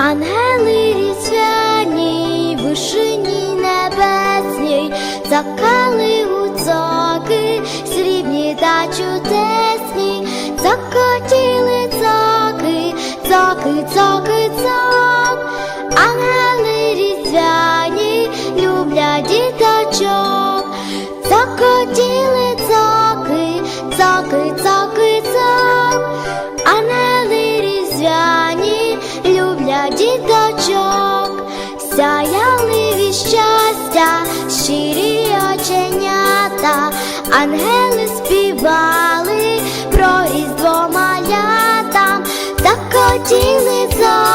Ангели різдвяні, вишині небесній, закали гуцаки, срібні та чудесні, закотіли цаки, цаки, цаки, оченята, ангели співали про різдво малятам, так хотіли цаки,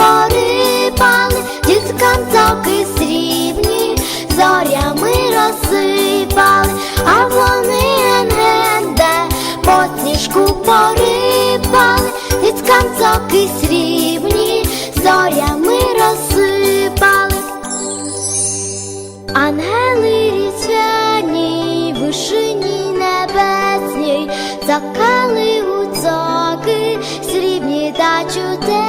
порипали, діткам цоки срібні, зорями розсипали, а вони ангенде по сніжку порипали, діткам цоки срібні, зорями розсипали. Ангели різдвяні, вишині небесній, закали гуцаки, срібні та чудесні,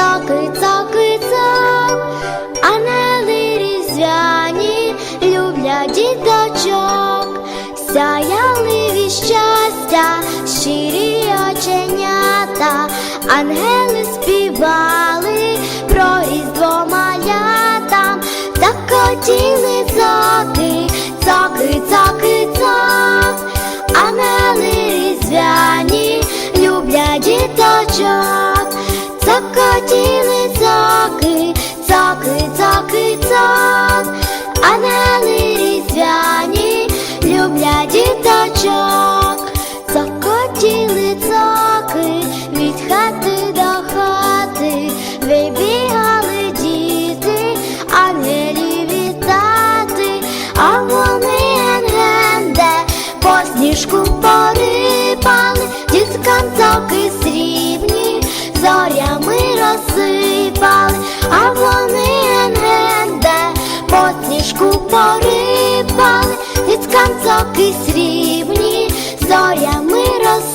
цаки, цаки, цаки, цак. Ангели різдвяні, люблять діточок, сяяли від щастя, щирі оченята, ангели співали про різдво малятам, так хотіли цаки, цаки, цаки, цак, ангели різдвяні, люблять діточок, цаки, Роки срібні зорями роз.